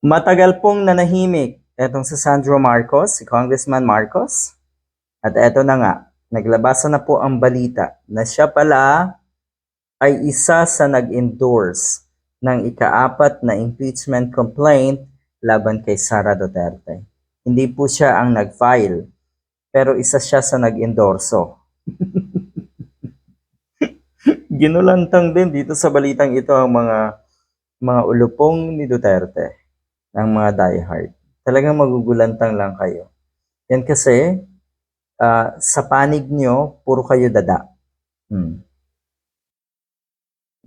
Matagal pong nanahimik etong si Sandro Marcos, si Congressman Marcos. At eto na nga, naglabasa na po ang balita na siya pala ay isa sa nag-endorse ng ikaapat na impeachment complaint laban kay Sara Duterte. Hindi po siya ang nag-file, pero isa siya sa nag-endorso. Ginulantang din dito sa balitang ito ang mga mga ulupong ni Duterte ng mga diehard. Talagang magugulantang lang kayo. Yan kasi, ah, sa panig nyo, puro kayo dada. Hmm.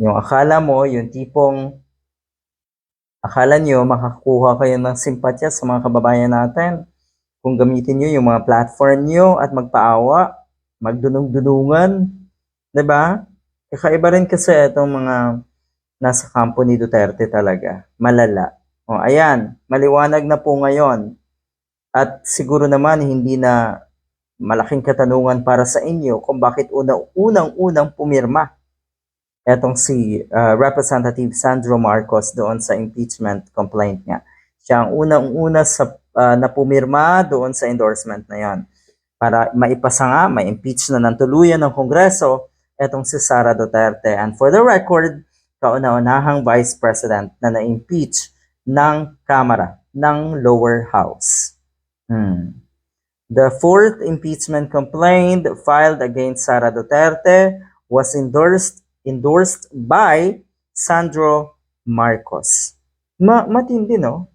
Yung akala mo, yung tipong akala nyo makakuha kayo ng simpatya sa mga kababayan natin. Kung gamitin nyo yung mga platform nyo at magpaawa, magdunong-dunungan, ba? Kakaiba rin kasi itong mga nasa kampo ni Duterte talaga. Malala. O, ayan, maliwanag na po ngayon. At siguro naman hindi na malaking katanungan para sa inyo kung bakit unang-unang pumirma etong si uh, Representative Sandro Marcos doon sa impeachment complaint niya. Siya ang unang-una sa uh, na pumirma doon sa endorsement na yon para maipasa nga, ma-impeach na ng tuluyan ng Kongreso etong si Sara Duterte. And for the record, kauna-unahang Vice President na na-impeach ng Kamara, ng lower house. Hmm. The fourth impeachment complaint filed against Sara Duterte was endorsed endorsed by Sandro Marcos. Ma matindi no?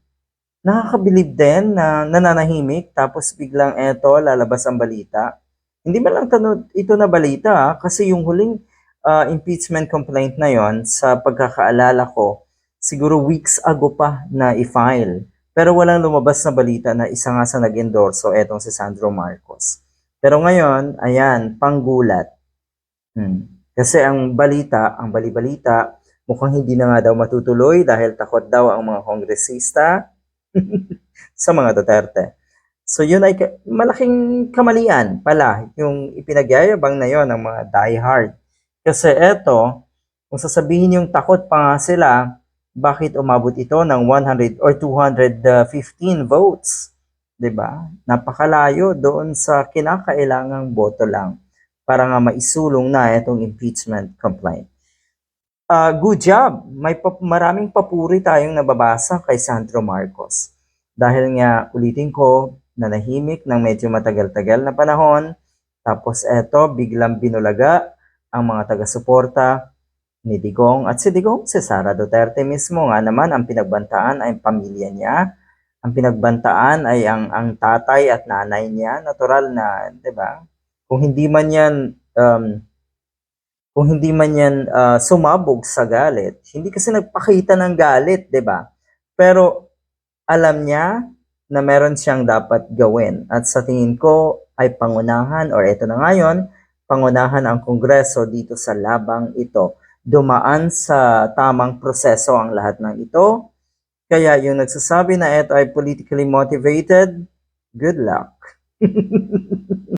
Nakakabilib din na nananahimik tapos biglang eto lalabas ang balita. Hindi ba lang ito na balita ha? kasi yung huling uh, impeachment complaint na yon sa pagkakaalala ko siguro weeks ago pa na i-file. Pero walang lumabas na balita na isa nga sa nag-endorso etong si Sandro Marcos. Pero ngayon, ayan, panggulat. Hmm. Kasi ang balita, ang balibalita, mukhang hindi na nga daw matutuloy dahil takot daw ang mga kongresista sa mga Duterte. So yun ay malaking kamalian pala yung ipinagyayabang na yon ng mga diehard. Kasi eto, kung sasabihin yung takot pa nga sila, bakit umabot ito ng 100 or 215 votes? 'Di ba? Napakalayo doon sa kinakailangang boto lang para nga maisulong na itong impeachment complaint. Uh, good job. May pa- maraming papuri tayong nababasa kay Sandro Marcos. Dahil nga ulitin ko, nanahimik ng medyo matagal-tagal na panahon, tapos eto biglang binulaga ang mga taga-suporta ni Digong at si Digong, si Sara Duterte mismo nga naman ang pinagbantaan ay pamilya niya. Ang pinagbantaan ay ang ang tatay at nanay niya, natural na, 'di ba? Kung hindi man 'yan um, kung hindi man 'yan uh, sumabog sa galit, hindi kasi nagpakita ng galit, 'di ba? Pero alam niya na meron siyang dapat gawin at sa tingin ko ay pangunahan or ito na ngayon, pangunahan ang Kongreso dito sa labang ito dumaan sa tamang proseso ang lahat ng ito. Kaya yung nagsasabi na ito ay politically motivated, good luck.